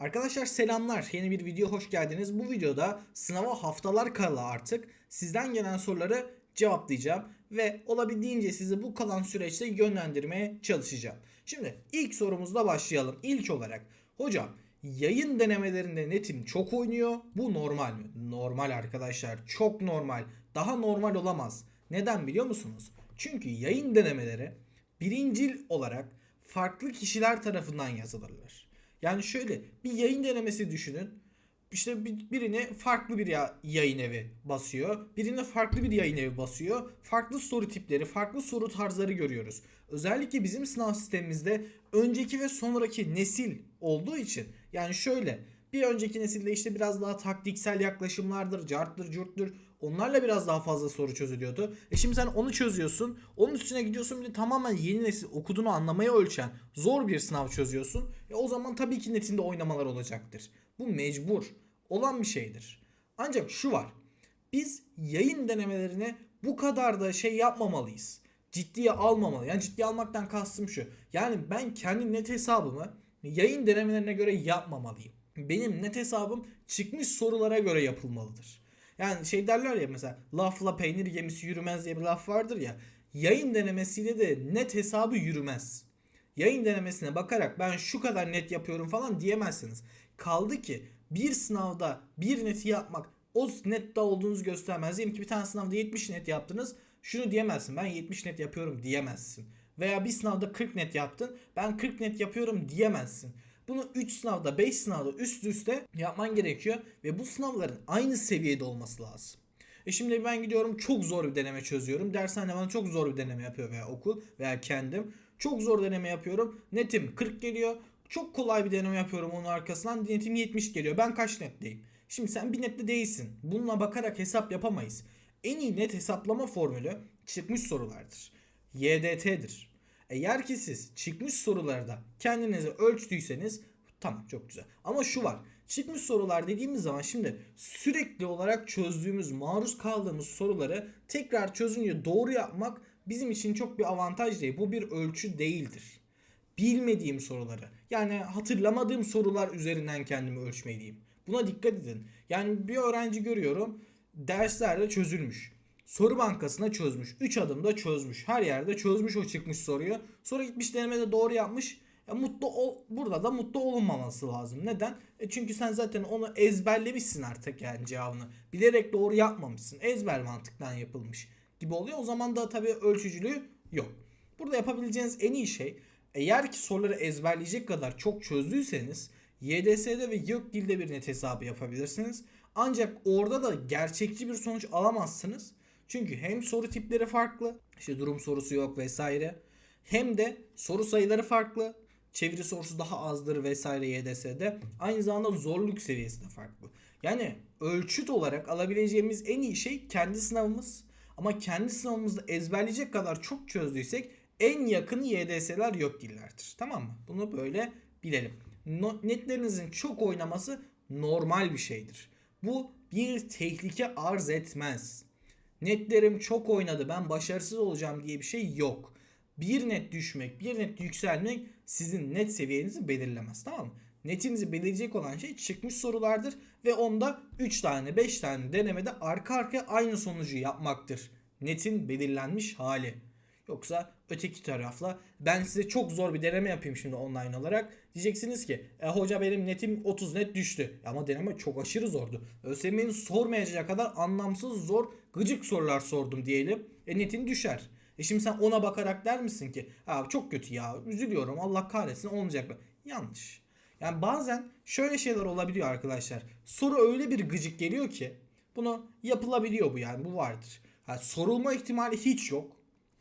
Arkadaşlar selamlar. Yeni bir video hoş geldiniz. Bu videoda sınava haftalar kala artık sizden gelen soruları cevaplayacağım ve olabildiğince sizi bu kalan süreçte yönlendirmeye çalışacağım. Şimdi ilk sorumuzla başlayalım. İlk olarak hocam yayın denemelerinde netim çok oynuyor. Bu normal mi? Normal arkadaşlar. Çok normal. Daha normal olamaz. Neden biliyor musunuz? Çünkü yayın denemeleri birincil olarak farklı kişiler tarafından yazılırlar. Yani şöyle bir yayın denemesi düşünün. İşte bir- birini farklı bir ya- yayın evi basıyor. Birine farklı bir yayın evi basıyor. Farklı soru tipleri, farklı soru tarzları görüyoruz. Özellikle bizim sınav sistemimizde önceki ve sonraki nesil olduğu için yani şöyle bir önceki nesilde işte biraz daha taktiksel yaklaşımlardır, carttır, curttur. Onlarla biraz daha fazla soru çözülüyordu. E şimdi sen onu çözüyorsun. Onun üstüne gidiyorsun bir de tamamen yeni nesil okuduğunu anlamaya ölçen zor bir sınav çözüyorsun. E o zaman tabii ki netinde oynamalar olacaktır. Bu mecbur olan bir şeydir. Ancak şu var. Biz yayın denemelerine bu kadar da şey yapmamalıyız. Ciddiye almamalı. Yani ciddiye almaktan kastım şu. Yani ben kendi net hesabımı yayın denemelerine göre yapmamalıyım. Benim net hesabım çıkmış sorulara göre yapılmalıdır. Yani şey derler ya mesela lafla peynir gemisi yürümez diye bir laf vardır ya. Yayın denemesiyle de net hesabı yürümez. Yayın denemesine bakarak ben şu kadar net yapıyorum falan diyemezsiniz. Kaldı ki bir sınavda bir neti yapmak o nette olduğunuzu göstermez. Diyelim ki bir tane sınavda 70 net yaptınız. Şunu diyemezsin ben 70 net yapıyorum diyemezsin. Veya bir sınavda 40 net yaptın ben 40 net yapıyorum diyemezsin. Bunu 3 sınavda 5 sınavda üst üste yapman gerekiyor ve bu sınavların aynı seviyede olması lazım. E şimdi ben gidiyorum çok zor bir deneme çözüyorum. Dershane bana çok zor bir deneme yapıyor veya okul veya kendim. Çok zor deneme yapıyorum. Netim 40 geliyor. Çok kolay bir deneme yapıyorum onun arkasından. Netim 70 geliyor. Ben kaç netteyim? Şimdi sen bir nette değilsin. Bununla bakarak hesap yapamayız. En iyi net hesaplama formülü çıkmış sorulardır. YDT'dir. Eğer ki siz çıkmış sorularda kendinizi ölçtüyseniz tamam çok güzel. Ama şu var. Çıkmış sorular dediğimiz zaman şimdi sürekli olarak çözdüğümüz, maruz kaldığımız soruları tekrar çözünce doğru yapmak bizim için çok bir avantaj değil. Bu bir ölçü değildir. Bilmediğim soruları yani hatırlamadığım sorular üzerinden kendimi ölçmeliyim. Buna dikkat edin. Yani bir öğrenci görüyorum derslerde çözülmüş. Soru bankasına çözmüş. 3 adımda çözmüş. Her yerde çözmüş o çıkmış soruyu. Sonra gitmiş denemede doğru yapmış. Ya mutlu ol, burada da mutlu olunmaması lazım. Neden? E çünkü sen zaten onu ezberlemişsin artık yani cevabını. Bilerek doğru yapmamışsın. Ezber mantıktan yapılmış gibi oluyor. O zaman da tabii ölçücülüğü yok. Burada yapabileceğiniz en iyi şey eğer ki soruları ezberleyecek kadar çok çözdüyseniz YDS'de ve YÖKDİL'de bir net hesabı yapabilirsiniz. Ancak orada da gerçekçi bir sonuç alamazsınız. Çünkü hem soru tipleri farklı, işte durum sorusu yok vesaire. Hem de soru sayıları farklı. Çeviri sorusu daha azdır vesaire YDS'de. Aynı zamanda zorluk seviyesi de farklı. Yani ölçüt olarak alabileceğimiz en iyi şey kendi sınavımız. Ama kendi sınavımızda ezberleyecek kadar çok çözdüysek en yakını YDS'ler yok dillerdir. Tamam mı? Bunu böyle bilelim. Netlerinizin çok oynaması normal bir şeydir. Bu bir tehlike arz etmez. Netlerim çok oynadı ben başarısız olacağım diye bir şey yok. Bir net düşmek, bir net yükselmek sizin net seviyenizi belirlemez tamam mı? Netinizi belirleyecek olan şey çıkmış sorulardır ve onda 3 tane 5 tane denemede arka arkaya aynı sonucu yapmaktır. Netin belirlenmiş hali. Yoksa öteki tarafla ben size çok zor bir deneme yapayım şimdi online olarak. Diyeceksiniz ki e, hoca benim netim 30 net düştü. Ama deneme çok aşırı zordu. ÖSYM'nin sormayacağı kadar anlamsız zor gıcık sorular sordum diyelim. E netin düşer. E şimdi sen ona bakarak der misin ki Aa, çok kötü ya üzülüyorum Allah kahretsin olmayacak mı? Yanlış. Yani bazen şöyle şeyler olabiliyor arkadaşlar. Soru öyle bir gıcık geliyor ki bunu yapılabiliyor bu yani bu vardır. Ha, sorulma ihtimali hiç yok.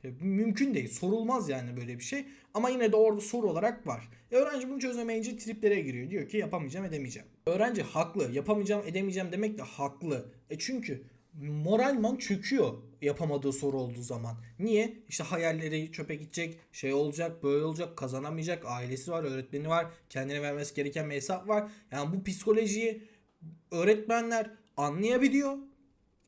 E, Mümkün değil. Sorulmaz yani böyle bir şey. Ama yine de orada soru olarak var. E, öğrenci bunu çözemeyince triplere giriyor. Diyor ki yapamayacağım edemeyeceğim. Öğrenci haklı. Yapamayacağım edemeyeceğim demek de haklı. E çünkü moralman çöküyor yapamadığı soru olduğu zaman. Niye? İşte hayalleri çöpe gidecek, şey olacak, böyle olacak, kazanamayacak, ailesi var, öğretmeni var, kendine vermesi gereken bir hesap var. Yani bu psikolojiyi öğretmenler anlayabiliyor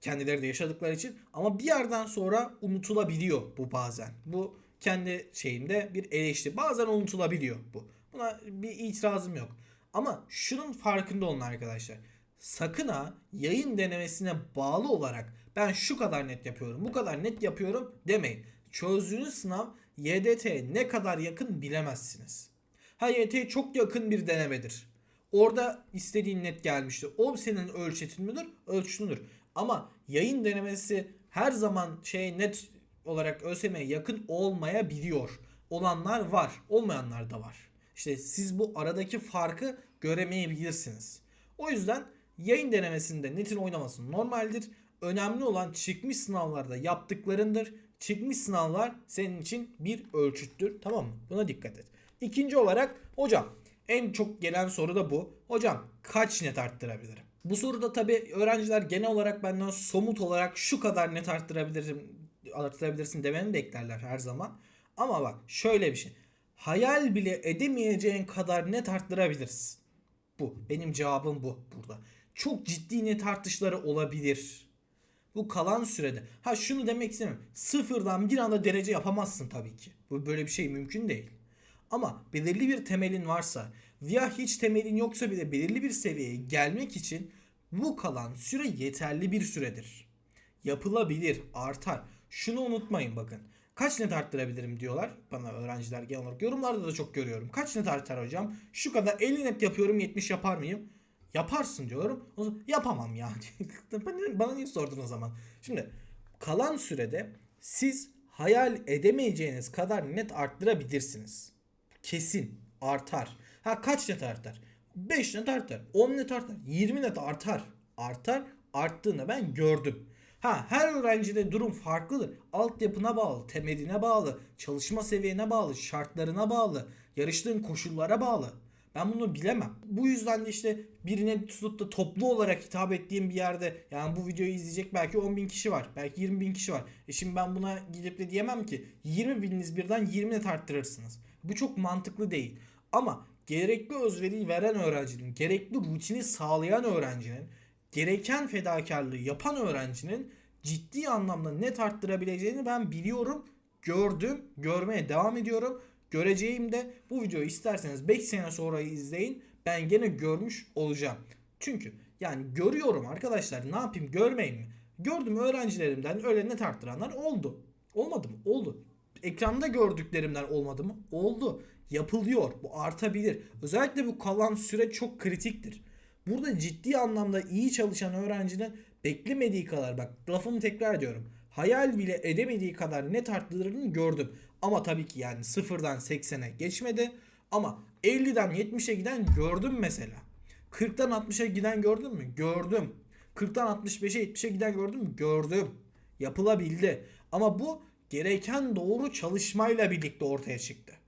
kendileri de yaşadıkları için ama bir yerden sonra unutulabiliyor bu bazen. Bu kendi şeyimde bir eleştiri. Bazen unutulabiliyor bu. Buna bir itirazım yok. Ama şunun farkında olun arkadaşlar. Sakın ha yayın denemesine bağlı olarak ben şu kadar net yapıyorum, bu kadar net yapıyorum demeyin. Çözdüğünüz sınav YDT'ye ne kadar yakın bilemezsiniz. Ha YDT çok yakın bir denemedir. Orada istediğin net gelmiştir. O senin ölçetin midir? Ölçütündür. Ama yayın denemesi her zaman şey net olarak ÖSYM'ye yakın olmayabiliyor. Olanlar var, olmayanlar da var. İşte siz bu aradaki farkı göremeyebilirsiniz. O yüzden yayın denemesinde netin oynaması normaldir. Önemli olan çıkmış sınavlarda yaptıklarındır. Çıkmış sınavlar senin için bir ölçüttür. Tamam mı? Buna dikkat et. İkinci olarak hocam en çok gelen soru da bu. Hocam kaç net arttırabilirim? Bu soruda tabi öğrenciler genel olarak benden somut olarak şu kadar net arttırabilirim, arttırabilirsin demeni beklerler her zaman. Ama bak şöyle bir şey. Hayal bile edemeyeceğin kadar net arttırabiliriz. Bu. Benim cevabım bu burada. Çok ciddi net artışları olabilir. Bu kalan sürede. Ha şunu demek istemiyorum. Sıfırdan bir anda derece yapamazsın tabii ki. Bu böyle bir şey mümkün değil. Ama belirli bir temelin varsa veya hiç temelin yoksa bile belirli bir seviyeye gelmek için bu kalan süre yeterli bir süredir. Yapılabilir, artar. Şunu unutmayın bakın. Kaç net arttırabilirim diyorlar bana öğrenciler genel olarak. Yorumlarda da çok görüyorum. Kaç net artar hocam? Şu kadar 50 net yapıyorum 70 yapar mıyım? Yaparsın diyorum. O zaman yapamam ya. bana, niye sordun o zaman? Şimdi kalan sürede siz hayal edemeyeceğiniz kadar net arttırabilirsiniz. Kesin artar. Ha kaç net artar? 5 net artar. 10 net artar. 20 net artar. Artar. Arttığını ben gördüm. Ha her öğrencide durum farklıdır. Altyapına bağlı, temeline bağlı, çalışma seviyene bağlı, şartlarına bağlı, yarıştığın koşullara bağlı. Ben bunu bilemem. Bu yüzden de işte birine tutup da toplu olarak hitap ettiğim bir yerde yani bu videoyu izleyecek belki 10 bin kişi var. Belki 20 bin kişi var. E şimdi ben buna gidip de diyemem ki 20 bininiz birden 20 net arttırırsınız. Bu çok mantıklı değil. Ama gerekli özveriyi veren öğrencinin, gerekli rutini sağlayan öğrencinin, gereken fedakarlığı yapan öğrencinin ciddi anlamda net arttırabileceğini ben biliyorum, gördüm, görmeye devam ediyorum. Göreceğim de bu videoyu isterseniz 5 sene sonra izleyin. Ben gene görmüş olacağım. Çünkü yani görüyorum arkadaşlar ne yapayım görmeyin mi? Gördüm öğrencilerimden öyle net arttıranlar oldu. Olmadı mı? Oldu. Ekranda gördüklerimden olmadı mı? Oldu. Yapılıyor. Bu artabilir. Özellikle bu kalan süre çok kritiktir. Burada ciddi anlamda iyi çalışan öğrencinin beklemediği kadar bak lafımı tekrar ediyorum. Hayal bile edemediği kadar net arttırdığını gördüm. Ama tabii ki yani sıfırdan 80'e geçmedi. Ama 50'den 70'e giden gördüm mesela. 40'tan 60'a giden gördün mü? Gördüm. 40'tan 65'e 70'e giden gördün mü? Gördüm. Yapılabildi. Ama bu gereken doğru çalışmayla birlikte ortaya çıktı.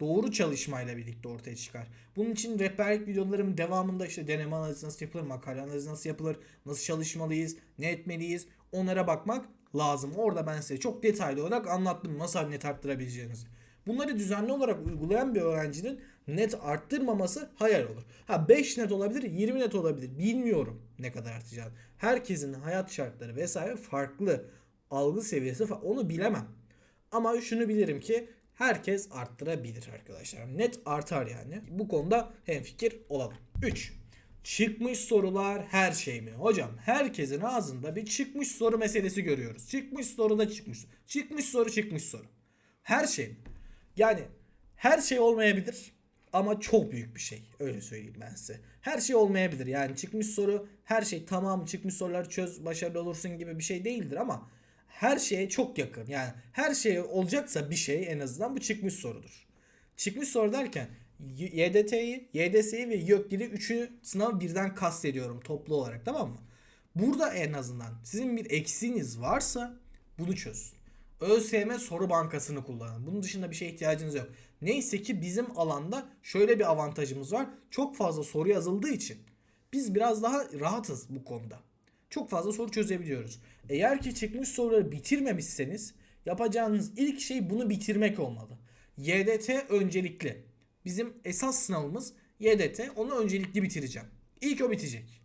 Doğru çalışmayla birlikte ortaya çıkar. Bunun için rehberlik videolarım devamında işte deneme analizi nasıl yapılır, makale analizi nasıl yapılır, nasıl çalışmalıyız, ne etmeliyiz onlara bakmak lazım. Orada ben size çok detaylı olarak anlattım nasıl net arttırabileceğinizi. Bunları düzenli olarak uygulayan bir öğrencinin net arttırmaması hayal olur. Ha 5 net olabilir, 20 net olabilir. Bilmiyorum ne kadar artacağını. Herkesin hayat şartları vesaire farklı. Algı seviyesi falan onu bilemem. Ama şunu bilirim ki herkes arttırabilir arkadaşlar. Net artar yani. Bu konuda hemfikir olalım. 3. Çıkmış sorular her şey mi? Hocam herkesin ağzında bir çıkmış soru meselesi görüyoruz. Çıkmış soru da çıkmış. Çıkmış soru çıkmış soru. Her şey mi? Yani her şey olmayabilir ama çok büyük bir şey. Öyle söyleyeyim ben size. Her şey olmayabilir. Yani çıkmış soru her şey tamam çıkmış soruları çöz başarılı olursun gibi bir şey değildir ama her şeye çok yakın. Yani her şey olacaksa bir şey en azından bu çıkmış sorudur. Çıkmış soru derken YDT'yi, YDS'yi ve YÖKDİL'i üçü sınav birden kastediyorum toplu olarak tamam mı? Burada en azından sizin bir eksiğiniz varsa bunu çözün. ÖSYM soru bankasını kullanın. Bunun dışında bir şeye ihtiyacınız yok. Neyse ki bizim alanda şöyle bir avantajımız var. Çok fazla soru yazıldığı için biz biraz daha rahatız bu konuda. Çok fazla soru çözebiliyoruz. Eğer ki çıkmış soruları bitirmemişseniz yapacağınız ilk şey bunu bitirmek olmalı. YDT öncelikli. Bizim esas sınavımız YDT. Onu öncelikli bitireceğim. İlk o bitecek.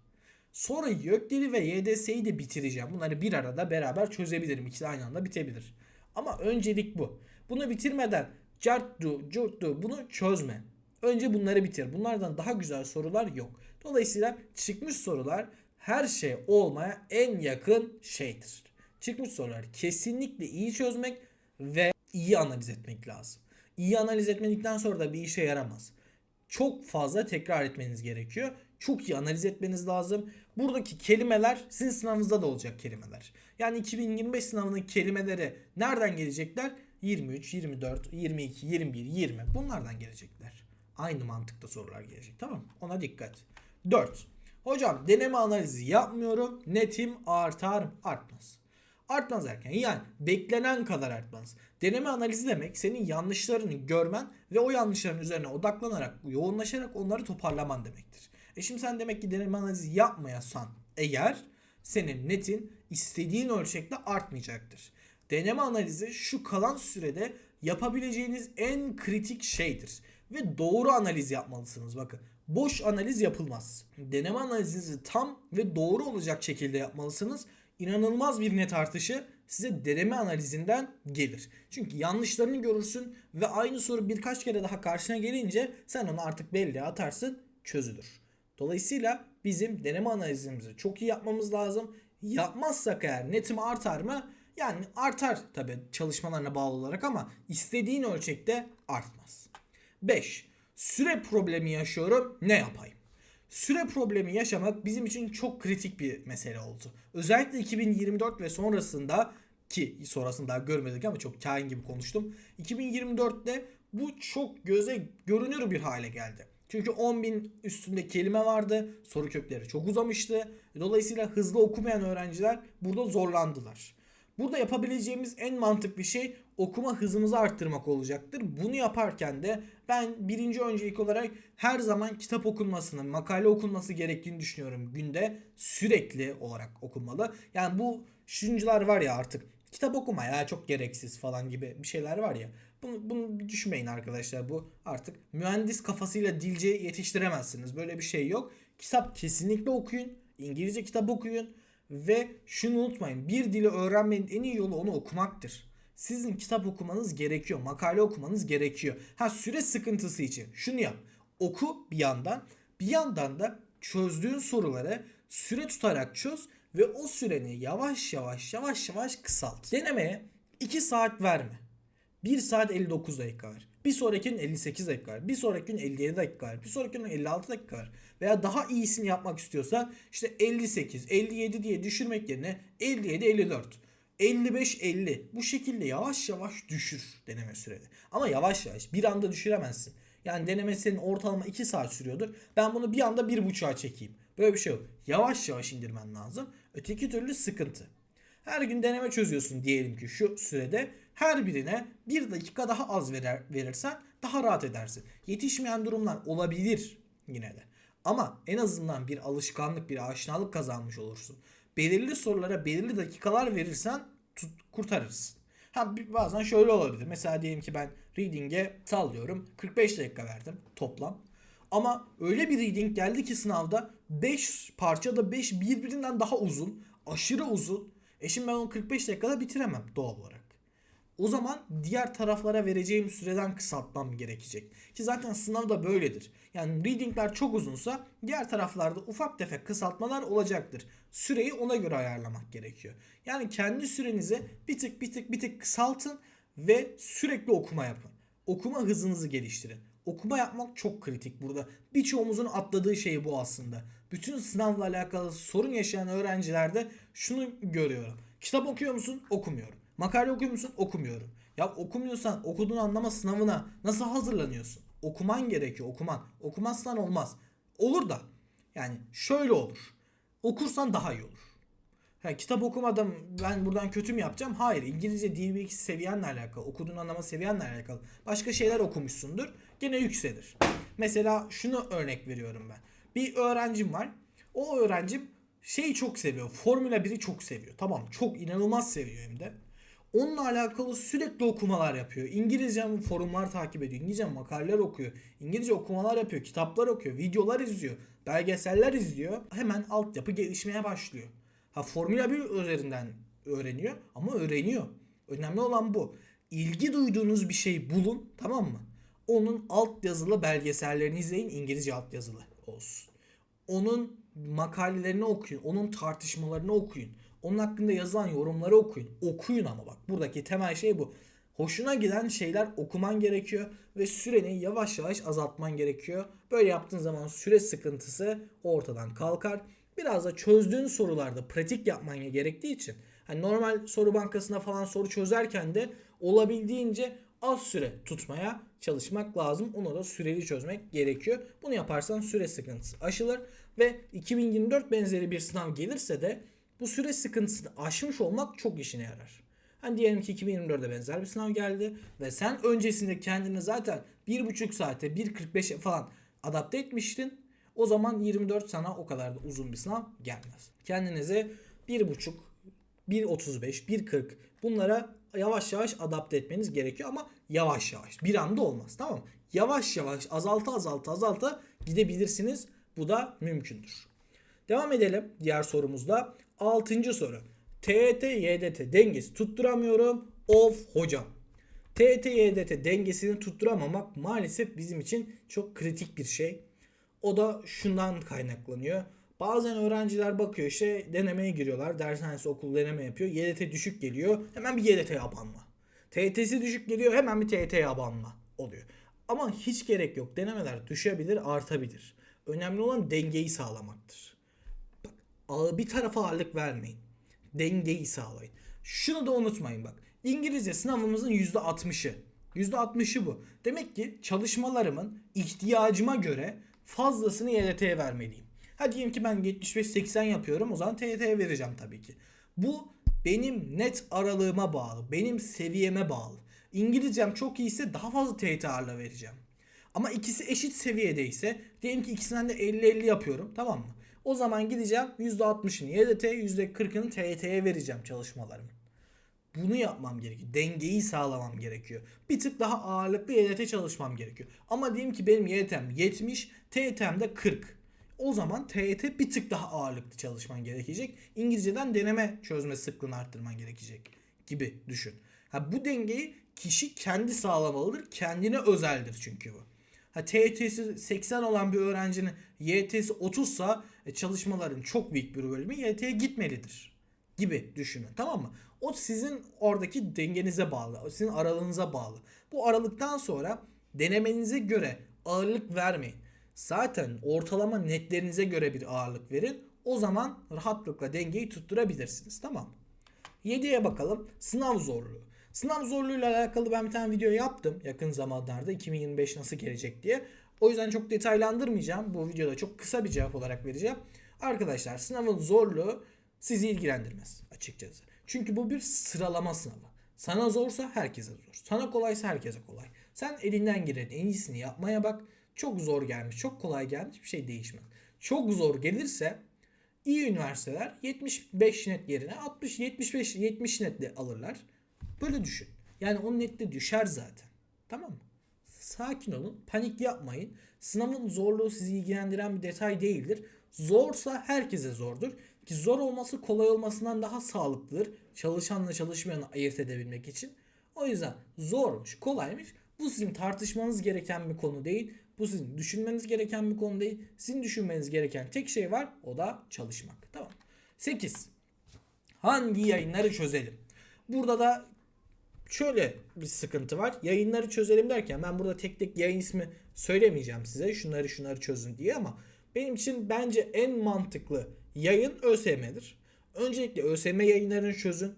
Sonra YÖKDİL'i ve YDS'yi de bitireceğim. Bunları bir arada beraber çözebilirim. İkisi aynı anda bitebilir. Ama öncelik bu. Bunu bitirmeden carttu, curttu bunu çözme. Önce bunları bitir. Bunlardan daha güzel sorular yok. Dolayısıyla çıkmış sorular her şey olmaya en yakın şeydir. Çıkmış sorular kesinlikle iyi çözmek ve iyi analiz etmek lazım. İyi analiz etmedikten sonra da bir işe yaramaz. Çok fazla tekrar etmeniz gerekiyor. Çok iyi analiz etmeniz lazım. Buradaki kelimeler sizin sınavınızda da olacak kelimeler. Yani 2025 sınavının kelimeleri nereden gelecekler? 23, 24, 22, 21, 20 bunlardan gelecekler. Aynı mantıkta sorular gelecek tamam mı? Ona dikkat. 4. Hocam deneme analizi yapmıyorum. Netim artar? Artmaz. Artmaz erken. Yani beklenen kadar artmaz. Deneme analizi demek senin yanlışlarını görmen ve o yanlışların üzerine odaklanarak, yoğunlaşarak onları toparlaman demektir. E şimdi sen demek ki deneme analizi yapmayasan eğer senin netin istediğin ölçekte artmayacaktır. Deneme analizi şu kalan sürede yapabileceğiniz en kritik şeydir. Ve doğru analiz yapmalısınız bakın. Boş analiz yapılmaz. Deneme analizinizi tam ve doğru olacak şekilde yapmalısınız. İnanılmaz bir net artışı size deneme analizinden gelir. Çünkü yanlışlarını görürsün ve aynı soru birkaç kere daha karşına gelince sen onu artık belleğe atarsın çözülür. Dolayısıyla bizim deneme analizimizi çok iyi yapmamız lazım. Yapmazsak eğer netim artar mı? Yani artar tabi çalışmalarına bağlı olarak ama istediğin ölçekte artmaz. 5. Süre problemi yaşıyorum ne yapayım? Süre problemi yaşamak bizim için çok kritik bir mesele oldu. Özellikle 2024 ve sonrasında ki sonrasında daha görmedik ama çok kain gibi konuştum. 2024'te bu çok göze görünür bir hale geldi. Çünkü 10.000 üstünde kelime vardı. Soru kökleri çok uzamıştı. Dolayısıyla hızlı okumayan öğrenciler burada zorlandılar. Burada yapabileceğimiz en mantıklı şey okuma hızımızı arttırmak olacaktır. Bunu yaparken de ben birinci öncelik olarak her zaman kitap okunmasını, makale okunması gerektiğini düşünüyorum. Günde sürekli olarak okunmalı. Yani bu şuncular var ya artık kitap okuma ya çok gereksiz falan gibi bir şeyler var ya. Bunu, bunu düşünmeyin arkadaşlar. Bu artık mühendis kafasıyla dilce yetiştiremezsiniz. Böyle bir şey yok. Kitap kesinlikle okuyun. İngilizce kitap okuyun. Ve şunu unutmayın. Bir dili öğrenmenin en iyi yolu onu okumaktır. Sizin kitap okumanız gerekiyor. Makale okumanız gerekiyor. Ha süre sıkıntısı için şunu yap. Oku bir yandan. Bir yandan da çözdüğün soruları süre tutarak çöz ve o süreni yavaş yavaş yavaş yavaş kısalt. Denemeye 2 saat verme. 1 saat 59 dakika ver. Bir sonraki gün 58 dakika ver. Bir sonraki gün 57 dakika ver. Bir sonraki gün 56 dakika ver. Veya daha iyisini yapmak istiyorsa işte 58, 57 diye düşürmek yerine 57, 54. 55-50 bu şekilde yavaş yavaş düşür deneme süreni. Ama yavaş yavaş bir anda düşüremezsin. Yani deneme senin ortalama 2 saat sürüyordur. Ben bunu bir anda 1.5'a çekeyim. Böyle bir şey yok. Yavaş yavaş indirmen lazım. Öteki türlü sıkıntı. Her gün deneme çözüyorsun diyelim ki şu sürede. Her birine bir dakika daha az verir, verirsen daha rahat edersin. Yetişmeyen durumlar olabilir yine de. Ama en azından bir alışkanlık, bir aşinalık kazanmış olursun. Belirli sorulara belirli dakikalar verirsen tut, kurtarırsın. Ha bazen şöyle olabilir. Mesela diyelim ki ben reading'e sallıyorum 45 dakika verdim toplam. Ama öyle bir reading geldi ki sınavda 5 parçada 5 birbirinden daha uzun, aşırı uzun. E şimdi ben onu 45 dakikada bitiremem doğal olarak. O zaman diğer taraflara vereceğim süreden kısaltmam gerekecek. Ki zaten sınavda böyledir. Yani readingler çok uzunsa diğer taraflarda ufak tefek kısaltmalar olacaktır. Süreyi ona göre ayarlamak gerekiyor. Yani kendi sürenizi bir tık bir tık bir tık kısaltın ve sürekli okuma yapın. Okuma hızınızı geliştirin. Okuma yapmak çok kritik burada. Birçoğumuzun atladığı şey bu aslında. Bütün sınavla alakalı sorun yaşayan öğrencilerde şunu görüyorum. Kitap okuyor musun? Okumuyorum. Makale okuyor musun? Okumuyorum. Ya okumuyorsan okuduğun anlama sınavına nasıl hazırlanıyorsun? Okuman gerekiyor okuman. Okumazsan olmaz. Olur da yani şöyle olur. Okursan daha iyi olur. Ha, kitap okumadım ben buradan kötü mü yapacağım? Hayır. İngilizce dil bilgisi seviyenle alakalı. Okuduğun anlama seviyenle alakalı. Başka şeyler okumuşsundur. Gene yükselir. Mesela şunu örnek veriyorum ben. Bir öğrencim var. O öğrencim şeyi çok seviyor. Formula 1'i çok seviyor. Tamam çok inanılmaz seviyor hem de. Onunla alakalı sürekli okumalar yapıyor. İngilizce forumlar takip ediyor. İngilizce makaleler okuyor. İngilizce okumalar yapıyor. Kitaplar okuyor. Videolar izliyor. Belgeseller izliyor. Hemen altyapı gelişmeye başlıyor. Ha Formula 1 üzerinden öğreniyor ama öğreniyor. Önemli olan bu. İlgi duyduğunuz bir şey bulun tamam mı? onun alt yazılı belgesellerini izleyin İngilizce alt yazılı olsun. Onun makalelerini okuyun, onun tartışmalarını okuyun. Onun hakkında yazılan yorumları okuyun. Okuyun ama bak buradaki temel şey bu. Hoşuna giden şeyler okuman gerekiyor ve süreni yavaş yavaş azaltman gerekiyor. Böyle yaptığın zaman süre sıkıntısı ortadan kalkar. Biraz da çözdüğün sorularda pratik yapman gerektiği için hani normal soru bankasına falan soru çözerken de olabildiğince az süre tutmaya çalışmak lazım. Onu da süreli çözmek gerekiyor. Bunu yaparsan süre sıkıntısı aşılır ve 2024 benzeri bir sınav gelirse de bu süre sıkıntısını aşmış olmak çok işine yarar. Hani diyelim ki 2024'de benzer bir sınav geldi ve sen öncesinde kendini zaten 1,5 saate 1.45'e falan adapte etmiştin. O zaman 24 sana o kadar da uzun bir sınav gelmez. Kendinize 1,5, 1.35, 1.40 bunlara yavaş yavaş adapte etmeniz gerekiyor ama yavaş yavaş. Bir anda olmaz tamam mı? Yavaş yavaş azalta azalta azalta gidebilirsiniz. Bu da mümkündür. Devam edelim diğer sorumuzda. Altıncı soru. TET YDT dengesi tutturamıyorum. Of hocam. TET YDT dengesini tutturamamak maalesef bizim için çok kritik bir şey. O da şundan kaynaklanıyor. Bazen öğrenciler bakıyor işte denemeye giriyorlar. Dershanesi okul deneme yapıyor. YDT düşük geliyor. Hemen bir YDT abanma. TET'si düşük geliyor. Hemen bir TET abanma oluyor. Ama hiç gerek yok. Denemeler düşebilir, artabilir. Önemli olan dengeyi sağlamaktır. Bir tarafa ağırlık vermeyin. Dengeyi sağlayın. Şunu da unutmayın bak. İngilizce sınavımızın %60'ı. %60'ı bu. Demek ki çalışmalarımın ihtiyacıma göre fazlasını YDT'ye vermeliyim. Ha diyelim ki ben 75-80 yapıyorum o zaman TYT'ye vereceğim tabii ki. Bu benim net aralığıma bağlı. Benim seviyeme bağlı. İngilizcem çok iyiyse daha fazla TYT ağırlığı vereceğim. Ama ikisi eşit seviyedeyse diyelim ki ikisinden de 50-50 yapıyorum tamam mı? O zaman gideceğim %60'ını YDT %40'ını TYT'ye vereceğim çalışmalarımı. Bunu yapmam gerekiyor. Dengeyi sağlamam gerekiyor. Bir tık daha ağırlıklı YDT çalışmam gerekiyor. Ama diyelim ki benim YDT'm 70, TYT'm de 40. O zaman TYT bir tık daha ağırlıklı çalışman gerekecek. İngilizceden deneme çözme sıklığını arttırman gerekecek gibi düşün. Ha, bu dengeyi kişi kendi sağlamalıdır. Kendine özeldir çünkü bu. Ha, TYT'si 80 olan bir öğrencinin YT'si 30 sa e, çalışmaların çok büyük bir bölümü YT'ye gitmelidir gibi düşünün tamam mı? O sizin oradaki dengenize bağlı. o Sizin aralığınıza bağlı. Bu aralıktan sonra denemenize göre ağırlık vermeyin. Zaten ortalama netlerinize göre bir ağırlık verin. O zaman rahatlıkla dengeyi tutturabilirsiniz. Tamam. 7'ye bakalım. Sınav zorluğu. Sınav zorluğuyla alakalı ben bir tane video yaptım yakın zamanlarda 2025 nasıl gelecek diye. O yüzden çok detaylandırmayacağım. Bu videoda çok kısa bir cevap olarak vereceğim. Arkadaşlar sınavın zorluğu sizi ilgilendirmez açıkçası. Çünkü bu bir sıralama sınavı. Sana zorsa herkese zor. Sana kolaysa herkese kolay. Sen elinden gelen en iyisini yapmaya bak. Çok zor gelmiş, çok kolay gelmiş bir şey değişmez. Çok zor gelirse iyi üniversiteler 75 net yerine 60 75 70 netle alırlar. Böyle düşün. Yani o nette düşer zaten. Tamam mı? Sakin olun. Panik yapmayın. Sınavın zorluğu sizi ilgilendiren bir detay değildir. Zorsa herkese zordur. Ki zor olması kolay olmasından daha sağlıklıdır. Çalışanla çalışmayanı ayırt edebilmek için. O yüzden zormuş, kolaymış. Bu sizin tartışmanız gereken bir konu değil. Bu sizin düşünmeniz gereken bir konu değil. Sizin düşünmeniz gereken tek şey var. O da çalışmak. Tamam. 8. Hangi yayınları çözelim? Burada da şöyle bir sıkıntı var. Yayınları çözelim derken ben burada tek tek yayın ismi söylemeyeceğim size. Şunları şunları çözün diye ama benim için bence en mantıklı yayın ÖSYM'dir. Öncelikle ÖSYM yayınlarını çözün.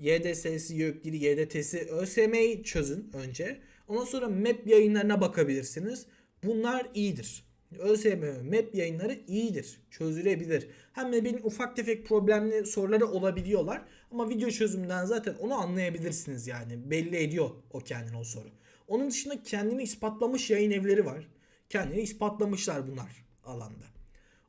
YDS'si, YÖKDİL'i, YDT'si, ÖSYM'yi çözün önce. Ondan sonra MEP yayınlarına bakabilirsiniz. Bunlar iyidir. ÖSYM MEP yayınları iyidir. Çözülebilir. Hem de benim ufak tefek problemli soruları olabiliyorlar. Ama video çözümünden zaten onu anlayabilirsiniz yani. Belli ediyor o kendini o soru. Onun dışında kendini ispatlamış yayın evleri var. Kendini ispatlamışlar bunlar alanda.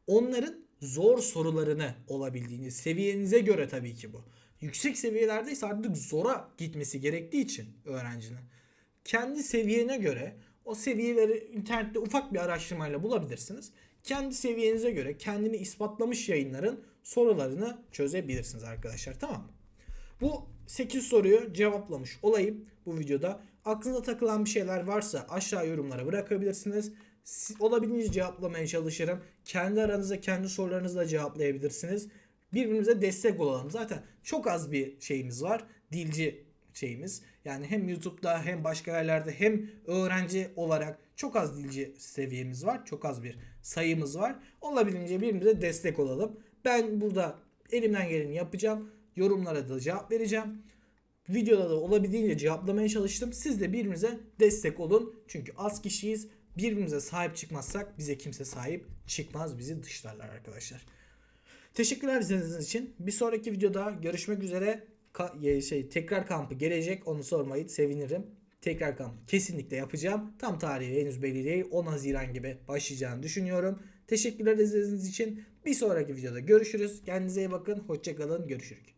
Onların zor sorularını olabildiğini seviyenize göre tabii ki bu. Yüksek seviyelerdeyse artık zora gitmesi gerektiği için öğrencinin kendi seviyene göre o seviyeleri internette ufak bir araştırmayla bulabilirsiniz. Kendi seviyenize göre kendini ispatlamış yayınların sorularını çözebilirsiniz arkadaşlar tamam mı? Bu 8 soruyu cevaplamış olayım bu videoda. Aklınıza takılan bir şeyler varsa aşağı yorumlara bırakabilirsiniz. Si- Olabildiğince cevaplamaya çalışırım. Kendi aranızda kendi sorularınızı da cevaplayabilirsiniz. Birbirimize destek olalım. Zaten çok az bir şeyimiz var. Dilci şeyimiz. Yani hem YouTube'da hem başka yerlerde hem öğrenci olarak çok az dilci seviyemiz var. Çok az bir sayımız var. Olabildiğince birbirimize destek olalım. Ben burada elimden geleni yapacağım. Yorumlara da cevap vereceğim. Videoda da olabildiğince cevaplamaya çalıştım. Siz de birbirinize destek olun. Çünkü az kişiyiz. Birbirimize sahip çıkmazsak bize kimse sahip çıkmaz. Bizi dışlarlar arkadaşlar. Teşekkürler izlediğiniz için. Bir sonraki videoda görüşmek üzere. Ka- şey tekrar kampı gelecek. Onu sormayı sevinirim. Tekrar kamp kesinlikle yapacağım. Tam tarihi henüz belli değil. 10 Haziran gibi başlayacağını düşünüyorum. Teşekkürler izlediğiniz için. Bir sonraki videoda görüşürüz. Kendinize iyi bakın. Hoşçakalın. Görüşürüz.